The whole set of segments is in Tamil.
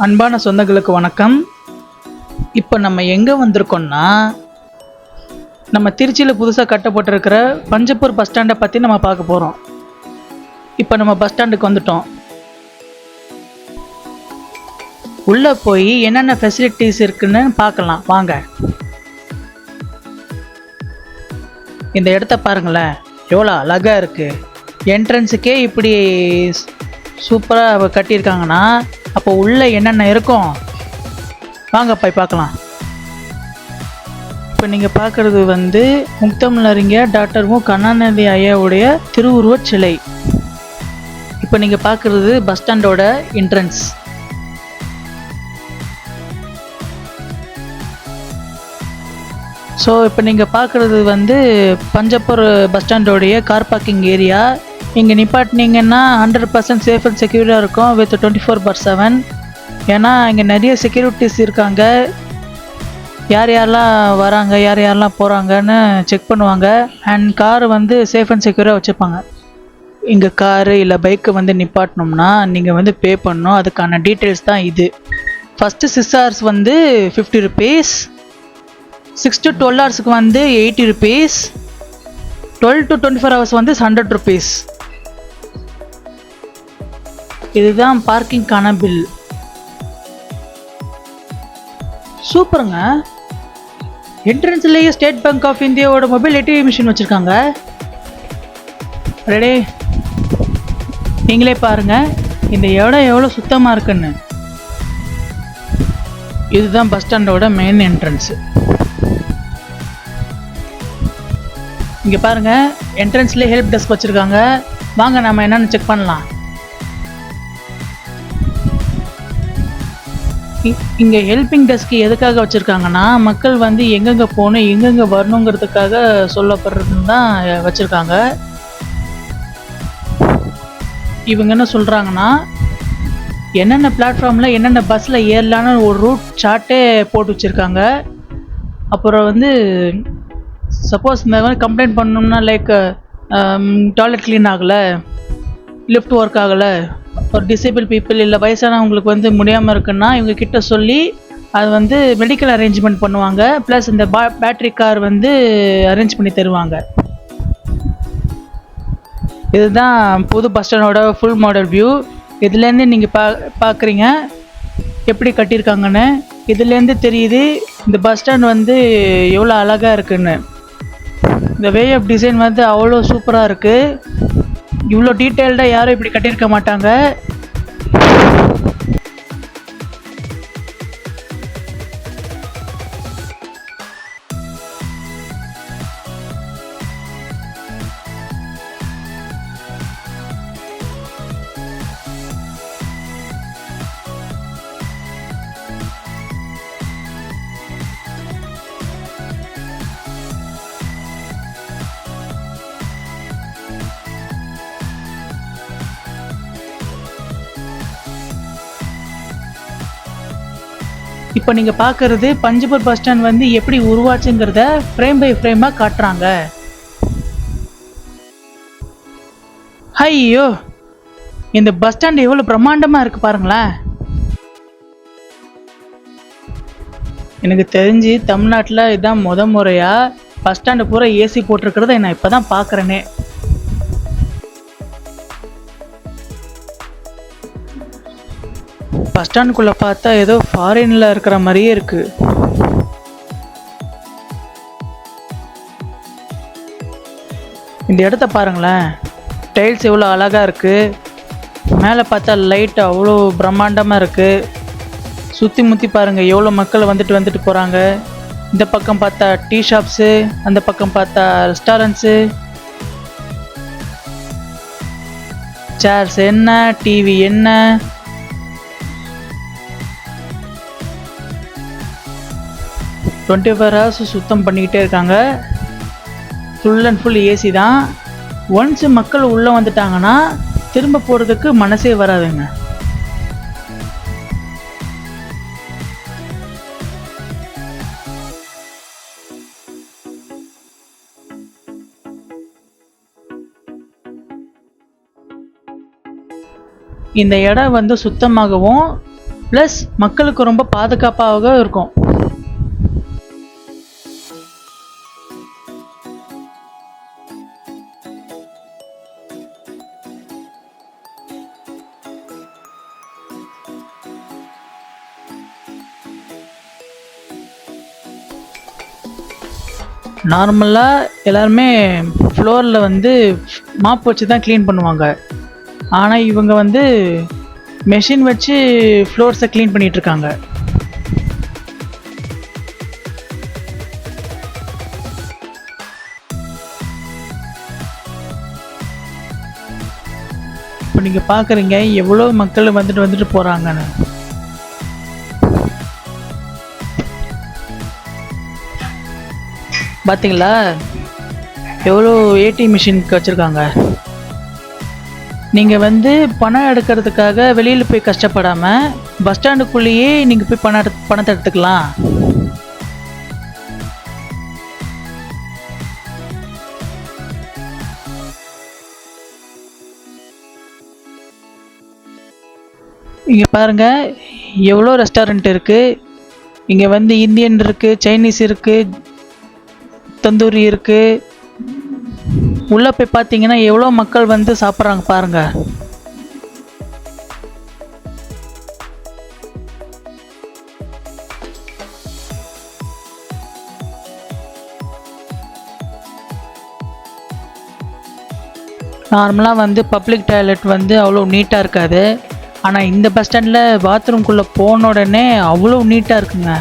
அன்பான சொந்தங்களுக்கு வணக்கம். இப்போ நம்ம எங்கே வந்திருக்கோம்னா நம்ம திருச்சியில் புதுசாக கட்டப்பட்டிருக்கிற பஞ்சப்பூர் பஸ் ஸ்டாண்டை பற்றி நம்ம பார்க்க போகிறோம் இப்போ நம்ம பஸ் ஸ்டாண்டுக்கு வந்துட்டோம். உள்ளே போய் என்னென்ன ஃபெசிலிட்டிஸ் இருக்குன்னு பார்க்கலாம். வாங்க. இந்த இடத்த பாருங்களேன். எவ்வளோ அழகாக இருக்குது என்ட்ரன்ஸுக்கே இப்படி சூப்பராக கட்டியிருக்காங்கன்னா அப்போ உள்ளே என்னென்ன இருக்கும் வாங்க போய் பார்க்கலாம். இப்போ நீங்கள் பார்க்குறது வந்து முக்தமிழறிஞர் டாக்டர் மு. கருணாநிதி ஐயாவுடைய திருவுருவச் சிலை. இப்போ நீங்கள் பார்க்குறது பஸ் ஸ்டாண்டோட என்ட்ரன்ஸ் ஸோ இப்போ நீங்கள் பார்க்குறது வந்து பஞ்சப்பூர் பஸ் ஸ்டாண்டோடைய கார் பார்க்கிங் ஏரியா இங்கே நிப்பாட்டினீங்கன்னா ஹண்ட்ரட் பர்சன்ட் சேஃப் அண்ட் செக்யூரியாக இருக்கும் with twenty four per seven ஏன்னா இங்கே நிறைய செக்யூரிட்டிஸ் இருக்காங்க. யார் யாரெல்லாம் வராங்க யார் யாரெல்லாம் போகிறாங்கன்னு செக் பண்ணுவாங்க. அண்ட் கார் வந்து சேஃப் அண்ட் செக்யூராக வச்சுப்பாங்க. இங்கே காரு இல்லை பைக்கு வந்து நிப்பாட்டினோம்னா நீங்கள் வந்து பே பண்ணணும். அதுக்கான டீட்டெயில்ஸ் தான் இது. ஃபஸ்ட்டு சிக்ஸ் ஹவர்ஸ் வந்து fifty rupees six to twelve ஹவர்ஸுக்கு வந்து eighty rupees twelve to twenty four hours வந்து ஹண்ட்ரட் ருபீஸ் இதுதான் பார்க்கிங்க்கான பில் சூப்பருங்க. என்ட்ரன்ஸ்லேயே ஸ்டேட் பேங்க் ஆஃப் இந்தியாவோட மொபைல் ஏடிஎம் மிஷின் வச்சுருக்காங்க. ரெடே நீங்களே பாருங்க. இந்த இடம் எவ்வளோ சுத்தமாக இருக்குன்னு. இதுதான் பஸ் ஸ்டாண்டோட மெயின் என்ட்ரன்ஸு இங்கே பாருங்க. என்ட்ரன்ஸ்லேயே ஹெல்ப் டெஸ்க் வச்சுருக்காங்க. வாங்க நம்ம என்னென்னு செக் பண்ணலாம். இங்கே ஹெல்பிங் டெஸ்க் எதுக்காக வச்சுருக்காங்கன்னா மக்கள் வந்து எங்கெங்கே போகணும் எங்கெங்கே வரணுங்கிறதுக்காக சொல்லப்படுறதுன்னு தான் வச்சுருக்காங்க. இவங்க என்ன சொல்கிறாங்கன்னா என்னென்ன பிளாட்ஃபார்மில் என்னென்ன பஸ்ஸில் ஏறலான்னு ஒரு ரூட் சார்ட்டே போட்டு வச்சுருக்காங்க. அப்புறம் வந்து சப்போஸ் இந்த மாதிரி கம்ப்ளைண்ட் பண்ணோம்னா லைக் டாய்லெட் க்ளீன் ஆகலை லிஃப்ட் ஒர்க் ஆகலை ஒரு டிசேபிள் பீப்புள் இல்லை வயசானவங்களுக்கு வந்து முடியாமல் இருக்குன்னா இவங்க கிட்ட சொல்லி அது வந்து மெடிக்கல் அரேஞ்ச்மெண்ட் பண்ணுவாங்க. ப்ளஸ் இந்த பா பேட்ரி கார் வந்து அரேஞ்ச் பண்ணி தருவாங்க. இதுதான் புது பஸ் ஸ்டாண்டோட ஃபுல் மாடல் வியூ இதுலேருந்து நீங்கள் பா பார்க்குறீங்க எப்படி கட்டியிருக்காங்கன்னு. இதுலேருந்து தெரியுது இந்த பஸ் ஸ்டாண்ட் வந்து எவ்வளோ அழகாக இருக்குன்னு. இந்த வே ஆஃப் டிசைன் வந்து அவ்வளோ சூப்பராக இருக்குது இவ்வளோ டீட்டெயில்டாக யாரும் இப்படி கட்டியிருக்க மாட்டாங்க. இப்போ நீங்கள் பார்க்குறது பஞ்சபூர் பஸ் ஸ்டாண்ட் வந்து எப்படி உருவாச்சுங்கிறத ஃப்ரேம் பை ஃப்ரேமாக காட்டுறாங்க. ஐயோ இந்த பஸ் ஸ்டாண்ட் எவ்வளோ பிரம்மாண்டமாக இருக்குது பாருங்களேன். எனக்கு தெரிஞ்சு தமிழ்நாட்டில் இதான் முத முறையாக பஸ் ஸ்டாண்டு பூரா ஏசி போட்டிருக்கிறத நான் இப்போ தான் பார்க்குறேனே பஸ் ஸ்டாண்டுக்குள்ளே பார்த்தா ஏதோ ஃபாரினில் இருக்கிற மாதிரியே இருக்கு. இந்த இடத்த பாருங்களேன். டைல்ஸ் எவ்வளோ அழகாக இருக்குது மேலே பார்த்தா லைட் அவ்வளோ பிரம்மாண்டமாக இருக்குது சுற்றி முற்றி பாருங்கள் எவ்வளோ மக்கள் வந்துட்டு வந்துட்டு போகிறாங்க இந்த பக்கம் பார்த்தா டீ ஷாப்ஸு அந்த பக்கம் பார்த்தா ரெஸ்டாரண்ட்ஸு சேர்ஸ் என்ன டிவி என்ன டுவெண்ட்டி ஃபோர் ஹவர்ஸ் சுத்தம் பண்ணிக்கிட்டே இருக்காங்க. ஃபுல் அண்ட் ஃபுல் ஏசி தான். ஒன்ஸ் மக்கள் உள்ளே வந்துட்டாங்கன்னா திரும்ப போகிறதுக்கு மனசே வராதுங்க. இந்த இடம் வந்து சுத்தமாகவும் ப்ளஸ் மக்களுக்கு ரொம்ப பாதுகாப்பாக இருக்கும். நார்மலாக எல்லாருமே ஃப்ளோரில் வந்து மாப் வச்சு தான் க்ளீன் பண்ணுவாங்க. ஆனால் இவங்க வந்து மெஷின் வச்சு ஃப்ளோர்ஸை க்ளீன் பண்ணிகிட்ருக்காங்க இருக்காங்க இப்போ நீங்கள் பார்க்குறீங்க எவ்வளோ மக்கள் வந்துட்டு வந்துட்டு போகிறாங்கன்னு பார்த்தீங்களா எவ்வளோ ஏடிஎம் மிஷினுக்கு வச்சுருக்காங்க? நீங்கள் வந்து பணம் எடுக்கிறதுக்காக வெளியில் போய் கஷ்டப்படாமல் பஸ் ஸ்டாண்டுக்குள்ளேயே நீங்கள் போய் பணம் எடுத்து பணத்தை எடுத்துக்கலாம். இங்கே பாருங்கள் எவ்வளோ ரெஸ்டாரண்ட் இருக்குது இங்கே வந்து இந்தியன் இருக்குது சைனீஸ் இருக்குது தந்தூரி இருக்குது உள்ளே போய் பார்த்தீங்கன்னா எவ்வளோ மக்கள் வந்து சாப்பிட்றாங்க பாருங்கள் நார்மலாக வந்து பப்ளிக் டாய்லெட் வந்து அவ்வளோ நீட்டாக இருக்காது. ஆனால் இந்த பஸ் ஸ்டாண்டில் பாத்ரூம்குள்ளே போன உடனே அவ்வளோ நீட்டாக இருக்குங்க.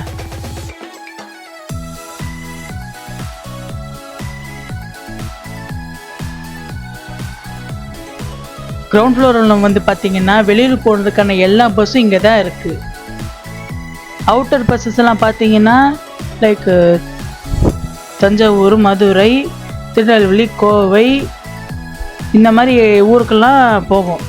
கிரவுண்ட் ஃப்ளோரில் வந்து பார்த்தீங்கன்னா வெளியில் போகிறதுக்கான எல்லா பஸ்ஸும் இங்கே தான் இருக்குது அவுட்டர் பஸ்ஸஸ் எல்லாம் பார்த்தீங்கன்னா லைக் தஞ்சாவூர் மதுரை திருநெல்வேலி கோவை இந்த மாதிரி ஊருக்கெல்லாம் போகும்.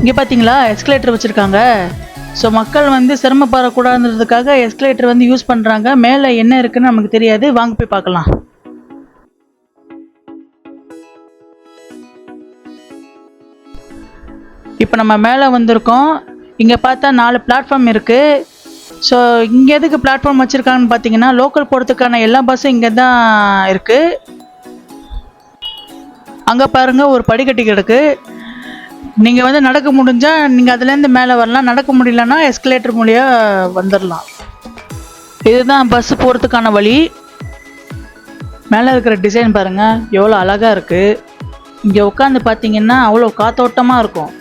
இங்கே பார்த்தீங்களா எஸ்கலேட்டர் வச்சுருக்காங்க. ஸோ மக்கள் வந்து சிரமப்படக்கூடாதுன்றதுக்காக எஸ்கலேட்டர் வந்து யூஸ் பண்ணுறாங்க மேலே என்ன இருக்குன்னு நமக்கு தெரியாது. வாங்க போய் பார்க்கலாம். இப்போ நம்ம மேலே வந்திருக்கோம். இங்கே பார்த்தா நாலு பிளாட்ஃபார்ம் இருக்குது ஸோ இங்கே எதுக்கு பிளாட்ஃபார்ம் வச்சுருக்காங்கன்னு பார்த்தீங்கன்னா லோக்கல் போகிறதுக்கான எல்லா பஸ்ஸும் இங்கே தான் இருக்குது அங்கே பாருங்கள் ஒரு படிக்கட்டு கிடக்கு. நீங்கள் வந்து நடக்க முடிஞ்சால் நீங்கள் அதுலேருந்து மேலே வரலாம். நடக்க முடியலன்னா எஸ்கலேட்டர் மூலியாக வந்துடலாம் இதுதான் பஸ் போகிறதுக்கான வழி. மேலே இருக்கிற டிசைன் பாருங்கள் எவ்வளோ அழகாக இருக்குது இங்கே உட்காந்து பார்த்தீங்கன்னா அவ்வளோ காத்தோட்டமாக இருக்கும்.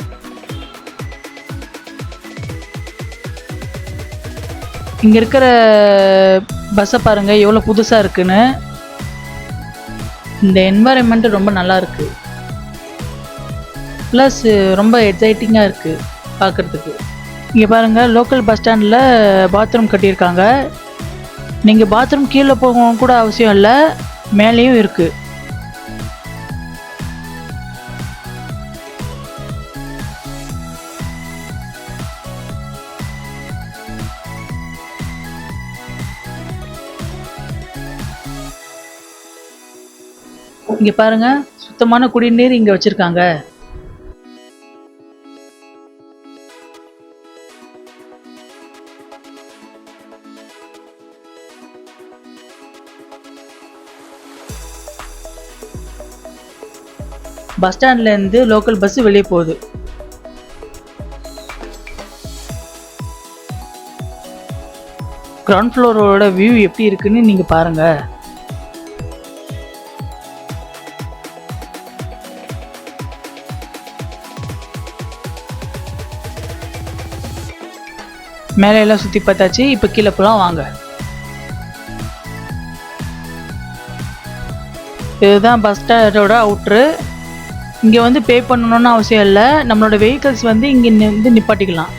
இங்கே இருக்கிற பஸ்ஸை பாருங்கள் எவ்வளோ புதுசாக இருக்குன்னு. இந்த என்வாயன்மெண்ட் ரொம்ப நல்லா இருக்குது ப்ளஸ் uh, ரொம்ப எக்ஸைட்டிங்காக இருக்குது பார்க்குறதுக்கு இங்கே பாருங்கள் லோக்கல் பஸ் ஸ்டாண்டில் பாத்ரூம் கட்டியிருக்காங்க. நீங்கள் பாத்ரூம் கீழே போகணும் கூட அவசியம் இல்லை மேலேயும் இருக்குது இங்கே பாருங்க சுத்தமான குடிநீர் இங்கே வச்சுருக்காங்க. பஸ் ஸ்டாண்ட்லேருந்து லோக்கல் பஸ் வெளியே போகுது. கிரவுண்ட் ஃப்ளோரோட வியூ எப்படி இருக்குன்னு நீங்கள் பாருங்கள் மேலே எல்லாம் சுற்றி பார்த்தாச்சு இப்போ கீழே போகலாம் வாங்க. இதுதான் பஸ் ஸ்டாண்டோட அவுட்ரு இங்கே வந்து பே பண்ணணும்னு அவசியம் இல்லை. நம்மளோட வெஹிக்கல்ஸ் வந்து இங்கே வந்து நிப்பாட்டிக்கலாம்.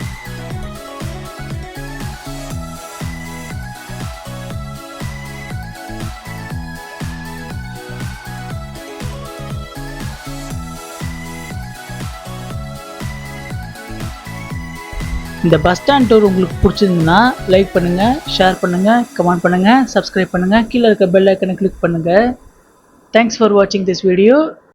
இந்த பஸ் ஸ்டாண்ட் டூர் உங்களுக்கு பிடிச்சிருந்துன்னா லைக் பண்ணுங்கள் ஷேர் பண்ணுங்கள் கமெண்ட் பண்ணுங்கள் சப்ஸ்கிரைப் பண்ணுங்கள் கீழே இருக்க பெல் ஐக்கனை கிளிக் பண்ணுங்கள் தேங்க்ஸ் ஃபார் வாட்சிங் திஸ் வீடியோ